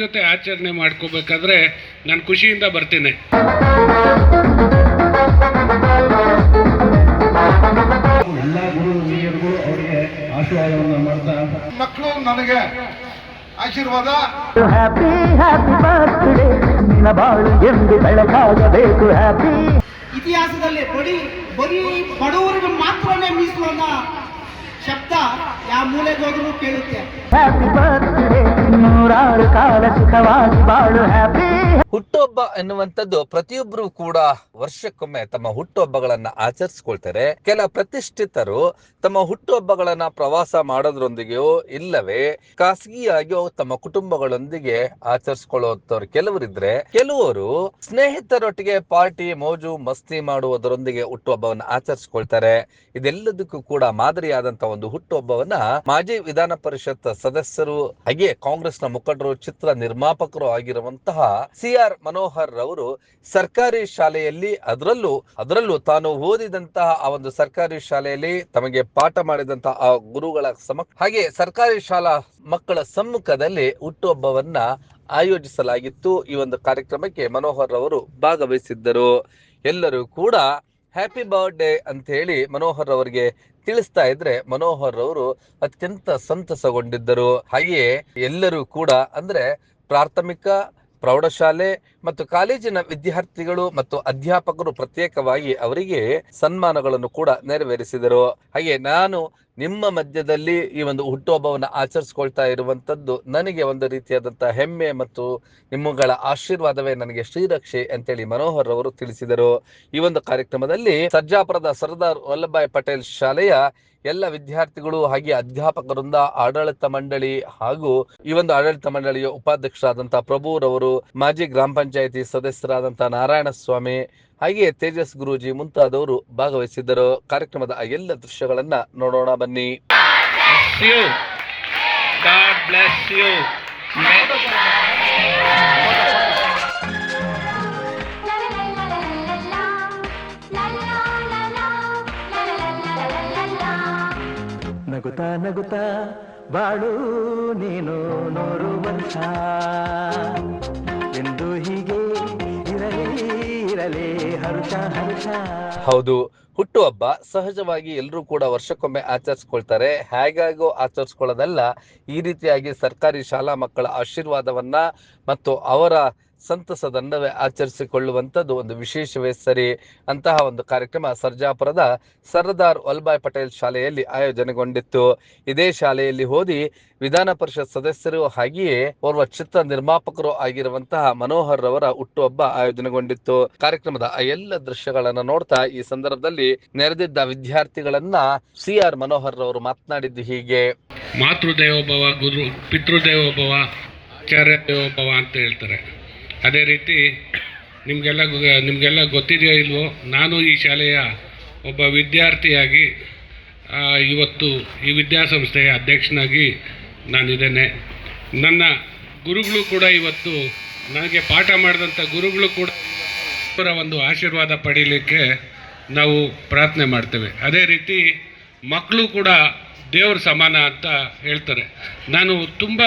ಜೊತೆ ಆಚರಣೆ ಮಾಡ್ಕೋಬೇಕಾದ್ರೆ ನಾನು ಖುಷಿಯಿಂದ ಬರ್ತೀನಿ. ಎಲ್ಲ ಗುರು ಹಿರಿಯರಿಗೂ ಅವರಿಗೆ ಆಶೀರ್ವಾದವನ್ನು ಮಾಡ್ತಾ ಮಕ್ಕಳು ನನಗೆ ಆಶೀರ್ವಾದ. ಹ್ಯಾಪಿ ಹ್ಯಾಪಿ ಬರ್ತ್ಡೇ ನಿನ್ನ ಬಾಳು ಎಂದು ಬೆಳಕಾಗಬೇಕು. ಹ್ಯಾಪಿ ಇತಿಹಾಸದಲ್ಲಿ ಬರೀ ಬರೀ ಬಡವರಿಗೆ ಮಾತ್ರನೇ ಮೀಸಲನ್ನ ಶಬ್ದ ಯಾವ ಮೂಲೆಗೆ ಹೋದ್ರೂ ಕೇಳುತ್ತೆ ಹ್ಯಾಪಿ ಬರ್ತ್ಡೇ ನೂರಾರು ಕಾಲ ಸುಖವಾಗಿ ಬಾಳು ಹ್ಯಾಪಿ ಹುಟ್ಟುಹಬ್ಬ ಎನ್ನುವಂಥದ್ದು ಪ್ರತಿಯೊಬ್ಬರು ಕೂಡ ವರ್ಷಕ್ಕೊಮ್ಮೆ ತಮ್ಮ ಹುಟ್ಟುಹಬ್ಬಗಳನ್ನ ಆಚರಿಸ್ಕೊಳ್ತಾರೆ. ಕೆಲ ಪ್ರತಿಷ್ಠಿತರು ತಮ್ಮ ಹುಟ್ಟುಹಬ್ಬಗಳನ್ನ ಪ್ರವಾಸ ಮಾಡೋದ್ರೊಂದಿಗೆಯೋ ಇಲ್ಲವೇ ಖಾಸಗಿಯಾಗಿಯೋ ತಮ್ಮ ಕುಟುಂಬಗಳೊಂದಿಗೆ ಆಚರಿಸ್ಕೊಳ್ಳುವಂತವ್ರು ಕೆಲವರಿದ್ರೆ ಕೆಲವರು ಸ್ನೇಹಿತರೊಟ್ಟಿಗೆ ಪಾರ್ಟಿ, ಮೋಜು, ಮಸ್ತಿ ಮಾಡುವುದರೊಂದಿಗೆ ಹುಟ್ಟುಹಬ್ಬವನ್ನ ಆಚರಿಸ್ಕೊಳ್ತಾರೆ. ಇದೆಲ್ಲದಕ್ಕೂ ಕೂಡ ಮಾದರಿಯಾದಂತಹ ಒಂದು ಹುಟ್ಟುಹಬ್ಬವನ್ನ ಮಾಜಿ ವಿಧಾನ ಪರಿಷತ್ ಸದಸ್ಯರು ಹಾಗೆ ಕಾಂಗ್ರೆಸ್ನ ಮುಖಂಡರು, ಚಿತ್ರ ನಿರ್ಮಾಪಕರು ಆಗಿರುವಂತಹ ಸಿ ಆರ್ ಮನೋಹರ್ ರವರು ಸರ್ಕಾರಿ ಶಾಲೆಯಲ್ಲಿ ಅದರಲ್ಲೂ ಅದರಲ್ಲೂ ತಾನು ಓದಿದಂತಹ ಆ ಒಂದು ಸರ್ಕಾರಿ ಶಾಲೆಯಲ್ಲಿ ತಮಗೆ ಪಾಠ ಮಾಡಿದಂತಹ ಆ ಗುರುಗಳ ಸಮ, ಹಾಗೆ ಸರ್ಕಾರಿ ಶಾಲಾ ಮಕ್ಕಳ ಸಮ್ಮುಖದಲ್ಲಿ ಹುಟ್ಟುಹಬ್ಬವನ್ನ ಆಯೋಜಿಸಲಾಗಿತ್ತು. ಈ ಒಂದು ಕಾರ್ಯಕ್ರಮಕ್ಕೆ ಮನೋಹರ್ ಅವರು ಭಾಗವಹಿಸಿದ್ದರು. ಎಲ್ಲರೂ ಕೂಡ ಹ್ಯಾಪಿ ಬರ್ತ್ಡೇ ಅಂತ ಹೇಳಿ ಮನೋಹರ್ ಅವರಿಗೆ ತಿಳಿಸ್ತಾ ಇದ್ರೆ ಮನೋಹರ್ ಅವರು ಅತ್ಯಂತ ಸಂತಸಗೊಂಡಿದ್ದರು. ಹಾಗೆಯೇ ಎಲ್ಲರೂ ಕೂಡ ಅಂದ್ರೆ ಪ್ರಾಥಮಿಕ ಪ್ರೌಢಶಾಲೆ ಮತ್ತು ಕಾಲೇಜಿನ ವಿದ್ಯಾರ್ಥಿಗಳು ಮತ್ತು ಅಧ್ಯಾಪಕರು ಪ್ರತ್ಯೇಕವಾಗಿ ಅವರಿಗೆ ಸನ್ಮಾನಗಳನ್ನು ಕೂಡ ನೆರವೇರಿಸಿದರು. ಹಾಗೆ ನಾನು ನಿಮ್ಮ ಮಧ್ಯದಲ್ಲಿ ಈ ಒಂದು ಹುಟ್ಟುಹಬ್ಬವನ್ನು ಆಚರಿಸ್ಕೊಳ್ತಾ ಇರುವಂತದ್ದು ನನಗೆ ಒಂದು ರೀತಿಯಾದಂತಹ ಹೆಮ್ಮೆ ಮತ್ತು ನಿಮ್ಮಗಳ ಆಶೀರ್ವಾದವೇ ನನಗೆ ಶ್ರೀರಕ್ಷೆ ಅಂತೇಳಿ ಮನೋಹರ್ ಅವರು ತಿಳಿಸಿದರು. ಈ ಒಂದು ಕಾರ್ಯಕ್ರಮದಲ್ಲಿ ಸರ್ಜಾಪುರದ ಸರ್ದಾರ್ ವಲ್ಲಭಾಯ್ ಪಟೇಲ್ ಶಾಲೆಯ ಎಲ್ಲ ವಿದ್ಯಾರ್ಥಿಗಳು ಹಾಗೆ ಅಧ್ಯಾಪಕರಿಂದ ಆಡಳಿತ ಮಂಡಳಿ ಹಾಗೂ ಈ ಒಂದು ಆಡಳಿತ ಮಂಡಳಿಯ ಉಪಾಧ್ಯಕ್ಷರಾದಂತಹ ಪ್ರಭುರವರು, ಮಾಜಿ ಗ್ರಾಮ ಸದಸ್ಯರಾದಂತಹ ನಾರಾಯಣ ಸ್ವಾಮಿ ಹಾಗೆ ತೇಜಸ್ ಗುರೂಜಿ ಮುಂತಾದವರು ಭಾಗವಹಿಸಿದ್ದರು. ಕಾರ್ಯಕ್ರಮದ ಎಲ್ಲ ದೃಶ್ಯಗಳನ್ನ ನೋಡೋಣ ಬನ್ನಿ. ನಗುತಾ ನಗುತಾ ಬಾಳು ನೀನು ನೂರು ವರ್ಷ ಎಂದು ಹೀಗೆ ಇರಲಿ ಹೌದು ಹುಟ್ಟುಹಬ್ಬ ಸಹಜವಾಗಿ ಎಲ್ಲರೂ ಕೂಡ ವರ್ಷಕ್ಕೊಮ್ಮೆ ಆಚರಿಸ್ಕೊಳ್ತಾರೆ. ಹೇಗಾಗೋ ಆಚರಿಸ್ಕೊಳ್ಳೋದಲ್ಲ, ಈ ರೀತಿಯಾಗಿ ಸರ್ಕಾರಿ ಶಾಲಾ ಮಕ್ಕಳ ಆಶೀರ್ವಾದವನ್ನ ಮತ್ತು ಅವರ ಸಂತಸದನ್ನವೇ ಆಚರಿಸಿಕೊಳ್ಳುವಂಥದ್ದು ಒಂದು ವಿಶೇಷವೇ ಸರಿ ಅಂತಹ ಒಂದು ಕಾರ್ಯಕ್ರಮ ಸರ್ಜಾಪುರದ ಸರ್ದಾರ್ ವಲ್ಲಭಾಯ್ ಪಟೇಲ್ ಶಾಲೆಯಲ್ಲಿ ಆಯೋಜನೆಗೊಂಡಿತ್ತು. ಇದೇ ಶಾಲೆಯಲ್ಲಿ ಓದಿ ವಿಧಾನ ಪರಿಷತ್ ಸದಸ್ಯರು ಹಾಗೆಯೇ ಓರ್ವ ಚಿತ್ರ ನಿರ್ಮಾಪಕರು ಆಗಿರುವಂತಹ ಮನೋಹರ್ ರವರ ಹುಟ್ಟುಹಬ್ಬ ಆಯೋಜನೆಗೊಂಡಿತ್ತು. ಕಾರ್ಯಕ್ರಮದ ಎಲ್ಲ ದೃಶ್ಯಗಳನ್ನು ನೋಡ್ತಾ ಈ ಸಂದರ್ಭದಲ್ಲಿ ನೆರೆದಿದ್ದ ವಿದ್ಯಾರ್ಥಿಗಳನ್ನ ಸಿ ಆರ್ ಮನೋಹರ್ ರವರು ಮಾತನಾಡಿದ್ದು ಹೀಗೆ. ಮಾತೃದೇವೋಭವ, ಗುರು, ಪಿತೃದೇವೋಭವ, ಆಚಾರ್ಯ ದೇವೋಭವ ಅಂತ ಹೇಳ್ತಾರೆ. ಅದೇ ರೀತಿ ನಿಮಗೆಲ್ಲ ನಿಮಗೆಲ್ಲ ಗೊತ್ತಿದೆಯೋ ಇಲ್ವೋ, ನಾನು ಈ ಶಾಲೆಯ ಒಬ್ಬ ವಿದ್ಯಾರ್ಥಿಯಾಗಿ ಇವತ್ತು ಈ ವಿದ್ಯಾಸಂಸ್ಥೆಯ ಅಧ್ಯಕ್ಷನಾಗಿ ನಾನಿದ್ದೇನೆ. ನನ್ನ ಗುರುಗಳು ಕೂಡ ಇವತ್ತು ನನಗೆ ಪಾಠ ಮಾಡಿದಂಥ ಗುರುಗಳು ಕೂಡ ಅವರ ಒಂದು ಆಶೀರ್ವಾದ ಪಡೀಲಿಕ್ಕೆ ನಾವು ಪ್ರಾರ್ಥನೆ ಮಾಡ್ತೇವೆ. ಅದೇ ರೀತಿ ಮಕ್ಕಳು ಕೂಡ ದೇವ್ರ ಸಮಾನ ಅಂತ ಹೇಳ್ತಾರೆ. ನಾನು ತುಂಬ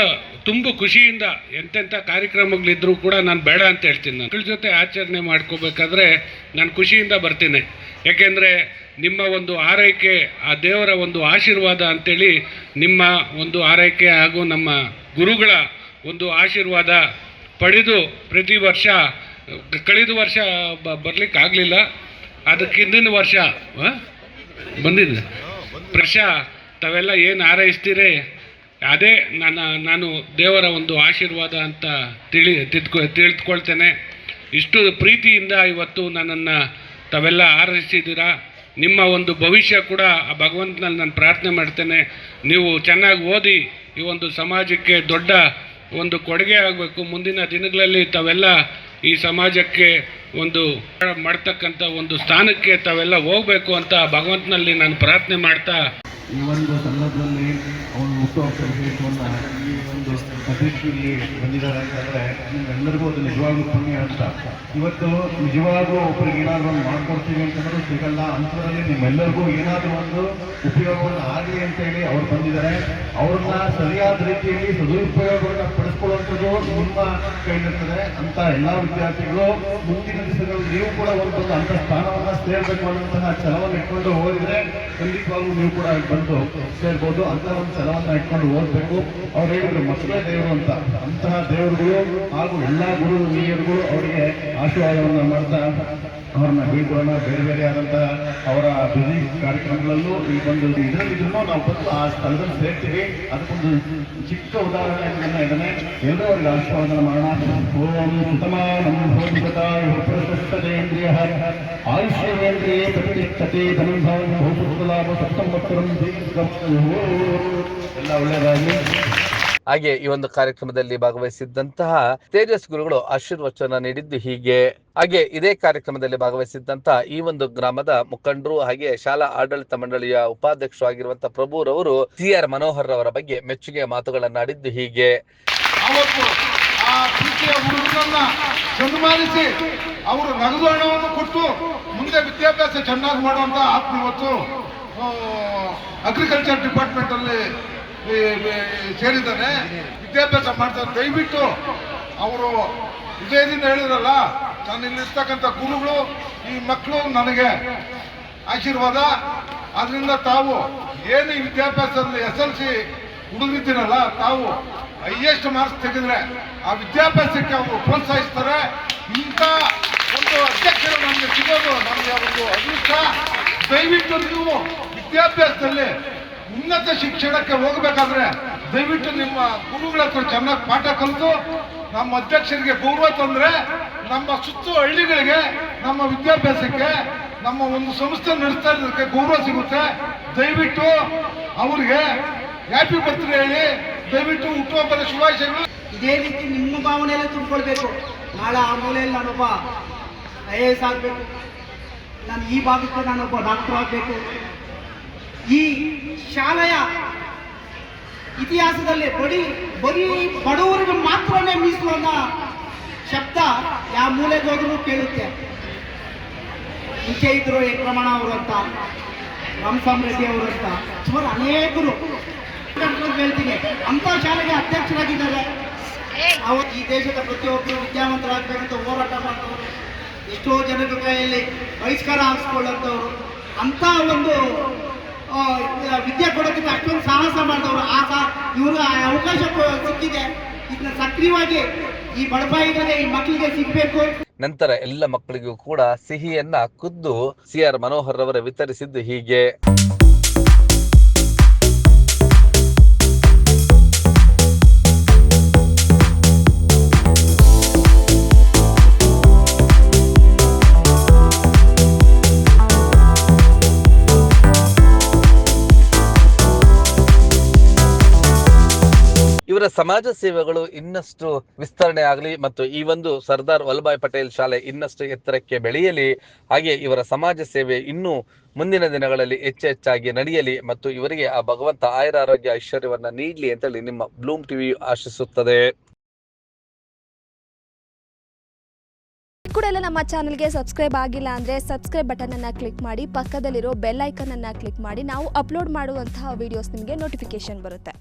ತುಂಬ ಖುಷಿಯಿಂದ ಎಂತೆಂಥ ಕಾರ್ಯಕ್ರಮಗಳಿದ್ರು ಕೂಡ ನಾನು ಬೇಡ ಅಂತ ಹೇಳ್ತೀನಿ ನಾನು. ಮಕ್ಕಳ ಜೊತೆ ಆಚರಣೆ ಮಾಡ್ಕೋಬೇಕಾದ್ರೆ ನಾನು ಖುಷಿಯಿಂದ ಬರ್ತೀನಿ. ಯಾಕೆಂದರೆ ನಿಮ್ಮ ಒಂದು ಆರೈಕೆ ಆ ದೇವರ ಒಂದು ಆಶೀರ್ವಾದ ಅಂತೇಳಿ ನಿಮ್ಮ ಒಂದು ಆರೈಕೆ ಹಾಗೂ ನಮ್ಮ ಗುರುಗಳ ಒಂದು ಆಶೀರ್ವಾದ ಪಡೆದು ಪ್ರತಿ ವರ್ಷ ಕಳೆದ ವರ್ಷ ಬ ಬರ್ಲಿಕ್ಕೆ ಆಗಲಿಲ್ಲ. ಅದಕ್ಕೆ ಹಿಂದಿನ ವರ್ಷ ಬಂದಿದ್ದೆ ಪ್ರಶಾ ವರ್ಷ ತಾವೆಲ್ಲ ಏನು ಹಾರೈಸ್ತೀರಿ ಅದೇ ನನ್ನ, ನಾನು ದೇವರ ಒಂದು ಆಶೀರ್ವಾದ ಅಂತ ತಿಳಿ, ತಿದ್ಕೊ ತಿಳಿದುಕೊಳ್ತೇನೆ ಇಷ್ಟು ಪ್ರೀತಿಯಿಂದ ಇವತ್ತು ನನ್ನನ್ನು ತಾವೆಲ್ಲ ಹಾರೈಸಿದ್ದೀರಾ ನಿಮ್ಮ ಒಂದು ಭವಿಷ್ಯ ಕೂಡ ಆ ಭಗವಂತನಲ್ಲಿ ನಾನು ಪ್ರಾರ್ಥನೆ ಮಾಡ್ತೇನೆ. ನೀವು ಚೆನ್ನಾಗಿ ಓದಿ ಈ ಒಂದು ಸಮಾಜಕ್ಕೆ ದೊಡ್ಡ ಒಂದು ಕೊಡುಗೆ ಆಗಬೇಕು. ಮುಂದಿನ ದಿನಗಳಲ್ಲಿ ತಾವೆಲ್ಲ ಈ ಸಮಾಜಕ್ಕೆ ಒಂದು ಮಾಡ್ತಕ್ಕಂಥ ಒಂದು ಸ್ಥಾನಕ್ಕೆ ತಾವೆಲ್ಲ ಹೋಗಬೇಕು ಅಂತ ಭಗವಂತನಲ್ಲಿ ನಾನು ಪ್ರಾರ್ಥನೆ ಮಾಡ್ತಾ ಈ ಒಂದು ವಿಶೇಷವನ್ನು ಈ ಒಂದು ಪ್ರತಿಷ್ಠೆಯಲ್ಲಿ ಬಂದಿದ್ದಾರೆ ಅಂತಂದರೆ ನಿಮ್ಗೆಲ್ಲರಿಗೂ ಅದು ನಿಜವಾಗ್ಲೂ ಪುಣ್ಯ ಅಂತ. ಇವತ್ತು ನಿಜವಾಗ್ಲೂ ಒಬ್ಬರಿಗೆ ಏನಾದರೂ ಒಂದು ಮಾಡ್ಕೊಡ್ತೀವಿ ಅಂತಂದ್ರೆ ಸಿಗಲ್ಲ. ಅಂಥದ್ರಲ್ಲಿ ನಿಮ್ಮೆಲ್ಲರಿಗೂ ಏನಾದರೂ ಒಂದು ಉಪಯೋಗವನ್ನು ಆಗಲಿ ಅಂತ ಹೇಳಿ ಅವ್ರು ಬಂದಿದ್ದಾರೆ. ಅವ್ರನ್ನ ಸರಿಯಾದ ರೀತಿಯಲ್ಲಿ ಸದುಪಯೋಗವನ್ನು ಪಡಿಸ್ಕೊಳ್ಳುವಂಥದ್ದು ನಿಮ್ಮ ಕೈಲಿರ್ತದೆ. ಅಂತ ಎಲ್ಲ ವಿದ್ಯಾರ್ಥಿಗಳು ಮುಂದಿನ ದಿವಸಗಳು ನೀವು ಕೂಡ ಒಂದು ಅಂಥ ಸ್ಥಾನವನ್ನು ಸೇರಬೇಕು ಅನ್ನುವಂತಹ ಛಲವನ್ನು ಇಟ್ಕೊಂಡು ಓದಿದ್ರೆ ಖಂಡಿತವಾಗ್ಲೂ ನೀವು ಕೂಡ ಬಂದು ಸೇರ್ಬೋದು. ಅಂತ ಒಂದು ಛಲವನ್ನು ಇಟ್ಕೊಂಡು ಓದಬೇಕು. ಅವ್ರು ಹೇಳಿದ್ರು ಮಕ್ಕಳೇ ದೇವರು ಅಂತ. ಅಂತಹ ದೇವರುಗಳು ಹಾಗೂ ಎಲ್ಲ ಗುರು ಹಿರಿಯರುಗಳು ಅವರಿಗೆ ಆಶೀರ್ವಾದವನ್ನು ಮಾಡ್ತಾ ಅವ್ರನ್ನ ಬೀಳ್ಕೊಳ್ಳೋಣ, ಬೇರೆ ಬೇರೆ ಆದಂತಹ ಅವರ ಬಿಸಿ ಕಾರ್ಯಕ್ರಮಗಳಲ್ಲೂ ಈ ಒಂದು ಇದರಲ್ಲಿದ್ರು ನಾವು ಬಂದು ಆ ಸ್ಥಳದಲ್ಲಿ ಸೇರ್ತೀವಿ. ಅದಕ್ಕೊಂದು ಚಿಕ್ಕ ಉದಾಹರಣೆಯನ್ನು ಇದನ್ನೇ ಎಲ್ಲರೂ ಅವರಿಗೆ ಆಶೀರ್ವಾದನ ಮಾಡೋಣ. ಓಂ ಭೋಧಿಪತಾಯ ಪ್ರಶಸ್ತೇಂದ್ರಿಯ ಆಯುಷ್ಯೇಂದ್ರಿಯೇ ಪ್ರತಿಷ್ಠತೆ ಧನಂಭಾವ ಬಹುಪುತ್ರಲಾಭ ಸಪ್ತಂಬತ್ತರಂ ಎಲ್ಲ ಒಳ್ಳೆಯದಾಗಲಿ. ಹಾಗೆ ಈ ಒಂದು ಕಾರ್ಯಕ್ರಮದಲ್ಲಿ ಭಾಗವಹಿಸಿದ್ದಂತಹ ತೇಜಸ್ ಗುರುಗಳು ಆಶೀರ್ವಚನ ನೀಡಿದ್ದು ಹೀಗೆ. ಹಾಗೆ ಇದೇ ಕಾರ್ಯಕ್ರಮದಲ್ಲಿ ಭಾಗವಹಿಸಿದ್ದಂತಹ ಈ ಒಂದು ಗ್ರಾಮದ ಮುಖಂಡರು ಹಾಗೆ ಶಾಲಾ ಆಡಳಿತ ಮಂಡಳಿಯ ಉಪಾಧ್ಯಕ್ಷರು ಆಗಿರುವಂತಹ ಪ್ರಭುರವರು ಸಿ ಆರ್ ಮನೋಹರ್ ಅವರ ಬಗ್ಗೆ ಮೆಚ್ಚುಗೆ ಮಾತುಗಳನ್ನಾಡಿದ್ದು ಹೀಗೆ. ಸನ್ಮಾನಿಸಿ ಅವರು ನಗದು ಕೊಟ್ಟು ಮುಂದೆ ವಿದ್ಯಾಭ್ಯಾಸ ಚೆನ್ನಾಗಿ ಮಾಡುವಂತ ಆತ್ಮ ಇವತ್ತು ಅಗ್ರಿಕಲ್ಚರ್ ಡಿಪಾರ್ಟ್ಮೆಂಟ್ ಅಲ್ಲಿ ಸೇರಿದ್ದಾನೆ. ವಿದ್ಯಾಭ್ಯಾಸ ಮಾಡ್ತಾರೆ. ದಯವಿಟ್ಟು ಅವರು ವಿಜಯದಿಂದ ಹೇಳಿದ್ರಲ್ಲ ನಾನು ಇಲ್ಲಿರ್ತಕ್ಕಂಥ ಗುರುಗಳು, ಈ ಮಕ್ಕಳು ನನಗೆ ಆಶೀರ್ವಾದ. ಅದರಿಂದ ತಾವು ಏನು ವಿದ್ಯಾಭ್ಯಾಸದಲ್ಲಿ ಎಸ್ ಎಲ್ ಸಿ ಹುಡುಗಿದ್ದೀರಲ್ಲ ತಾವು ಹೈಯೆಸ್ಟ್ ಮಾರ್ಕ್ಸ್ ತೆಗೆದ್ರೆ ಆ ವಿದ್ಯಾಭ್ಯಾಸಕ್ಕೆ ಅವರು ಪ್ರೋತ್ಸಾಹಿಸ್ತಾರೆ. ಇಂಥ ಒಂದು ಅಧ್ಯಕ್ಷರು ನಮಗೆ ಸಿಗೋದು ನಮಗೆ ಒಂದು ಅದೃಷ್ಟ. ದಯವಿಟ್ಟು ನೀವು ವಿದ್ಯಾಭ್ಯಾಸದಲ್ಲಿ ಉನ್ನತ ಶಿಕ್ಷಣಕ್ಕೆ ಹೋಗ್ಬೇಕಾದ್ರೆ ದಯವಿಟ್ಟು ನಿಮ್ಮ ಗುರುಗಳ ಹತ್ರ ಚೆನ್ನಾಗಿ ಪಾಠ ಕಲಿತು, ನಮ್ಮ ಅಧ್ಯಕ್ಷರಿಗೆ ಗೌರವ ತಂದ್ರೆ ನಮ್ಮ ಸುತ್ತು ಹಳ್ಳಿಗಳಿಗೆ, ನಮ್ಮ ವಿದ್ಯಾಭ್ಯಾಸಕ್ಕೆ, ನಮ್ಮ ಒಂದು ಸಂಸ್ಥೆ ನಡೆಸ್ತಾ ಇರೋದಕ್ಕೆ ಗೌರವ ಸಿಗುತ್ತೆ. ದಯವಿಟ್ಟು ಅವ್ರಿಗೆ ಹ್ಯಾಪಿ ಬರ್ತ್ಡೇ ಹೇಳಿ, ದಯವಿಟ್ಟು ಹುಟ್ಟುಹಬ್ಬದ ಶುಭಾಶಯಗಳು. ಇದೇ ರೀತಿ ನಿಮ್ಮ ಭಾವನೆಯಲ್ಲೇ ತುಂಬಿಕೊಳ್ಬೇಕು. ನಾಳೆ ಆ ಮೂಲೆಯಲ್ಲಿ ನಾನೊಬ್ಬ ಐ ಎ ಎಸ್ ಆಗಬೇಕು. ನಾನು ಈ ಭಾಗಕ್ಕೆ ನಾನೊಬ್ಬ ಡಾಕ್ಟರ್ ಆಗಬೇಕು. ಈ ಶಾಲೆಯ ಇತಿಹಾಸದಲ್ಲಿ ಬಡಿ, ಬರೀ ಬಡವರಿಗೆ ಮಾತ್ರನೇ ಮೀಸಲು ಅನ್ನೋ ಶಬ್ದ ಯಾವ ಮೂಲೆಗೆ ಕೇಳುತ್ತೆ. ಮುಂಚೆ ಇದ್ರು ಪ್ರಮಾಣ ಅವರು ಅಂತ, ರಾಮಸ್ವಾಮಿ ರೆಡ್ಡಿ ಅವರು ಅಂತ, ಸುಮಾರು ಅನೇಕರು ಹೇಳ್ತೀನಿ ಅಂತ ಶಾಲೆಗೆ ಅಧ್ಯಕ್ಷರಾಗಿದ್ದಾರೆ. ಅವರು ಈ ದೇಶದ ಪ್ರತಿಯೊಬ್ಬರು ವಿದ್ಯಾವಂತರಾಗಬೇಕಂತ ಹೋರಾಟ ಮಾಡ್ತವರು. ಎಷ್ಟೋ ಜನರ ಕೈಯಲ್ಲಿ ಬಹಿಷ್ಕಾರ ಹಾಕ್ಸ್ಕೊಳ್ಳೋಂಥವ್ರು ಅಂತ ಒಂದು ವಿದ್ಯೆ ಕೊಡೋದಕ್ಕೆ ಅಷ್ಟೊಂದು ಸಾಹಸ ಮಾಡಿದವರು. ಆ ಸಹ ಇವ್ರಿಗೆ ಆ ಅವಕಾಶ ಸಿಕ್ಕಿದೆ. ಇದನ್ನ ಸಕ್ರಿಯವಾಗಿ ಈ ಬಡಪಾಯಿಗಳಿಗೆ ಈ ಮಕ್ಕಳಿಗೆ ಸಿಗಬೇಕು. ನಂತರ ಎಲ್ಲ ಮಕ್ಕಳಿಗೂ ಕೂಡ ಸಿಹಿಯನ್ನ ಖುದ್ದು ಸಿ ಆರ್ ಮನೋಹರ್ ಅವರ ವಿತರಿಸಿದ್ದು ಹೀಗೆ. ಇವರ ಸಮಾಜ ಸೇವೆಗಳು ಇನ್ನಷ್ಟು ವಿಸ್ತರಣೆ ಆಗಲಿ ಮತ್ತು ಈ ಒಂದು ಸರ್ದಾರ್ ವಲ್ಲಭಾಯ್ ಪಟೇಲ್ ಶಾಲೆ ಇನ್ನಷ್ಟು ಎತ್ತರಕ್ಕೆ ಬೆಳೆಯಲಿ, ಹಾಗೆ ಇವರ ಸಮಾಜ ಸೇವೆ ಇನ್ನೂ ಮುಂದಿನ ದಿನಗಳಲ್ಲಿ ಹೆಚ್ಚು ಹೆಚ್ಚಾಗಿ ನಡೆಯಲಿ ಮತ್ತು ಇವರಿಗೆ ಆ ಭಗವಂತ ಆಯುರ ಆರೋಗ್ಯ ಐಶ್ವರ್ಯವನ್ನ ನೀಡಲಿ ಅಂತೇಳಿ ನಿಮ್ಮ ಬ್ಲೂಮ್ ಟಿವಿ ಆಶಿಸುತ್ತದೆ. ಕೂಡ ಎಲ್ಲ ನಮ್ಮ ಚಾನಲ್ಗೆ ಸಬ್ಸ್ಕ್ರೈಬ್ ಆಗಿಲ್ಲ ಅಂದ್ರೆ ಸಬ್ಸ್ಕ್ರೈಬ್ ಬಟನನ್ನು ಕ್ಲಿಕ್ ಮಾಡಿ, ಪಕ್ಕದಲ್ಲಿರೋ ಬೆಲ್ ಅನ್ನ ಕ್ಲಿಕ್ ಮಾಡಿ, ನಾವು ಅಪ್ಲೋಡ್ ಮಾಡುವಂತಹ ವಿಡಿಯೋಸ್ ನಿಮಗೆ ನೋಟಿಫಿಕೇಶನ್ ಬರುತ್ತೆ.